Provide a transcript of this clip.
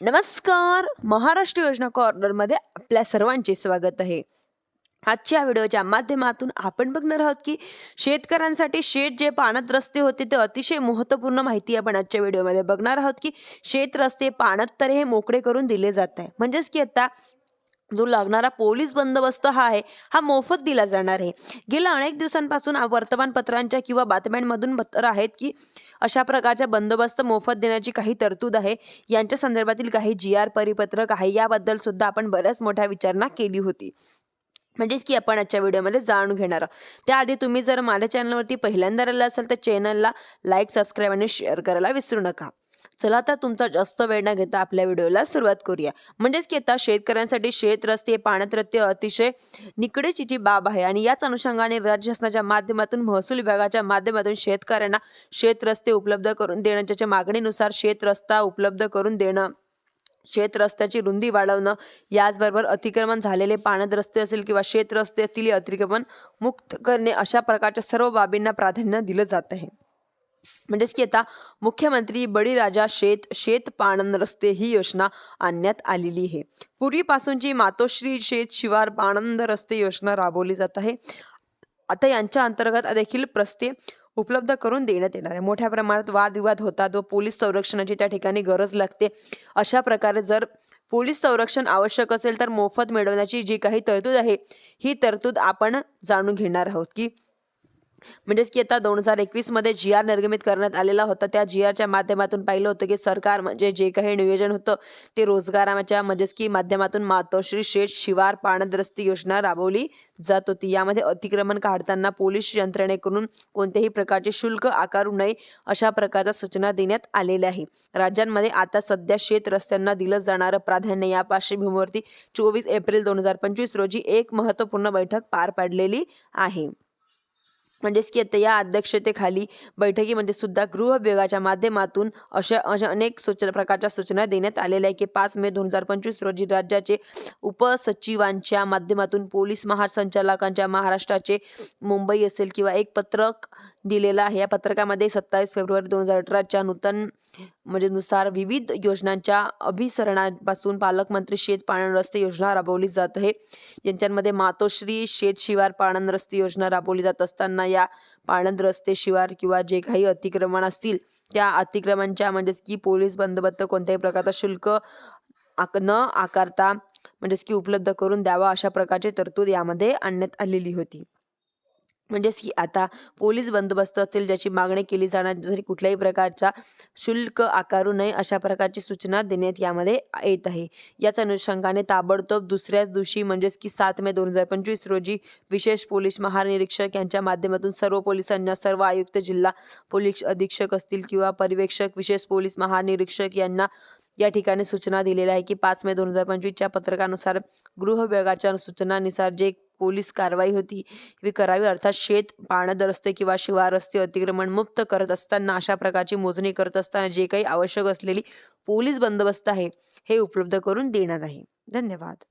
नमस्कार. महाराष्ट्र योजना कॉर्नरमध्ये आपल्या सर्वांचे स्वागत आहे. आजच्या व्हिडिओच्या माध्यमातून आपण बघणार आहोत की शेतकऱ्यांसाठी शेत जे पाण्यात रस्ते होते ते अतिशय महत्त्वपूर्ण माहिती आपण आजच्या व्हिडिओमध्ये बघणार आहोत की शेत रस्ते पाण्यात तर हे मोकळे करून दिले जात आहे. म्हणजेच की आता जो लागणारा पोलीस बंदोबस्त हा आहे हा मोफत दिला जाणार आहे. गेल्या अनेक दिवसांपासून वर्तमानपत्रांच्या किंवा बातम्यांमधून पत्र आहेत की अशा प्रकारच्या बंदोबस्त मोफत देण्याची काही तरतूद आहे. यांच्या संदर्भातील काही जी आर परिपत्रक आहे. याबद्दल सुद्धा आपण बऱ्याच मोठ्या विचारणा केली होती. म्हणजेच की आपण आजच्या व्हिडिओमध्ये जाणून घेणार आहोत. त्याआधी तुम्ही जर माझ्या चॅनलवरती पहिल्यांदा आला असाल तर चॅनलला लाईक सबस्क्राईब आणि शेअर करायला विसरू नका. चला आता तुमचा जास्त वेळ न घेता आपल्या व्हिडिओला सुरुवात करूया. म्हणजेच की आता शेतकऱ्यांसाठी शेत रस्ते पाण्यात रस्ते अतिशय निकडेची बाब आहे. आणि याच अनुषंगाने राज्य शासनाच्या माध्यमातून महसूल विभागाच्या माध्यमातून शेतकऱ्यांना शेत रस्ते उपलब्ध करून देणं ज्याच्या मागणीनुसार शेत रस्ता उपलब्ध करून देणं शेत रस्त्याची रुंदी वाढवणं याचबरोबर अतिक्रमण झालेले पाण्यात रस्ते असेल किंवा शेत रस्त्यातील अतिक्रमण मुक्त करणे अशा प्रकारच्या सर्व बाबींना प्राधान्य दिलं जात आहे. म्हणजेच की आता मुख्यमंत्री बळीराजा शेत शेत पाणंद रस्ते ही योजना आणण्यात आलेली आहे. पूर्वीपासूनची मातोश्री शेत शिवार पाणंद रस्ते योजना राबवली जात आहे. आता यांच्या अंतर्गत देखील प्रस्ते उपलब्ध करून देण्यात येणार आहे. मोठ्या प्रमाणात वादविवाद होतात. व पोलीस संरक्षणाची त्या ठिकाणी गरज लागते. अशा प्रकारे जर पोलीस संरक्षण आवश्यक असेल तर मोफत मिळवण्याची जी काही तरतूद आहे ही तरतूद आपण जाणून घेणार आहोत की म्हणजेच की आता दोन हजार एकवीसमध्ये जी आर निर्गमित करण्यात आलेला होता. त्या जी आरच्या माध्यमातून पाहिलं होतं की सरकार म्हणजे जे काही नियोजन होतं ते रोजगाराच्या म्हणजेच की माध्यमातून मातोश्री शेठ शिवार पाणद्रस्ती योजना राबवली जात होती. यामध्ये अतिक्रमण काढताना पोलीस यंत्रणेकडून कोणत्याही प्रकारचे शुल्क आकारू नये अशा प्रकारच्या सूचना देण्यात आलेल्या आहे राज्यांमध्ये आता सध्या शेत रस्त्यांना दिलं जाणारं प्राधान्य या पार्श्वभूमीवरती चोवीस एप्रिल दोन हजार पंचवीस रोजी एक महत्त्वपूर्ण बैठक पार पाडलेली आहे. म्हणजेच की आता या अध्यक्षतेखाली बैठकीमध्ये सुद्धा गृह विभागाच्या माध्यमातून अशा अशा अनेक सूचना प्रकारच्या सूचना देण्यात आलेल्या आहे की पाच मे दोन हजार पंचवीस रोजी राज्याचे उपसचिवांच्या माध्यमातून पोलीस महासंचालकांच्या महाराष्ट्राचे मुंबई असेल किंवा एक पत्रक दिलेलं आहे. या पत्रकामध्ये सत्तावीस फेब्रुवारी दोन हजार अठराच्या नूतन म्हणजे नुसार विविध योजनांच्या अभिसरणापासून पालकमंत्री शेत पाणन रस्ते योजना राबवली जात आहे. यांच्यामध्ये मातोश्री शेत शिवार पाणन रस्ते योजना राबवली जात असताना या पाणंद रस्ते शिवार किंवा जे काही अतिक्रमण असतील त्या अतिक्रमणच्या म्हणजेच की पोलीस बंदोबस्त कोणत्याही प्रकारचा शुल्क आक न आकारता म्हणजेच की उपलब्ध करून द्यावा अशा प्रकारची तरतूद यामध्ये आणण्यात आलेली होती. म्हणजेच की आता पोलीस बंदोबस्त असतील ज्याची मागणी केली जाणार जरी कुठल्याही प्रकारचा शुल्क आकारू नये अशा प्रकारची सूचना देण्यात यामध्ये येत आहे. याच अनुषंगाने ताबडतोब दुसऱ्याच दिवशी म्हणजेच की सात मे दोन हजार पंचवीस रोजी विशेष पोलीस महानिरीक्षक यांच्या माध्यमातून सर्व पोलिसांना सर्व आयुक्त जिल्हा पोलीस अधीक्षक असतील किंवा पर्यवेक्षक विशेष पोलीस महानिरीक्षक यांना या ठिकाणी सूचना दिलेल्या आहे की पाच मे दोन हजार पंचवीसच्या पत्रकानुसार गृह विभागाच्या सूचनानुसार जे पोलीस कारवाई होती. ही करावी अर्थात शेत पाणद रस्ते किंवा शिवार रस्ते अतिक्रमण मुक्त करत असताना अशा प्रकारची मोजणी करत असताना जे काही आवश्यक असलेली पोलीस बंदोबस्त आहे हे उपलब्ध करून देण्यात आहे. धन्यवाद.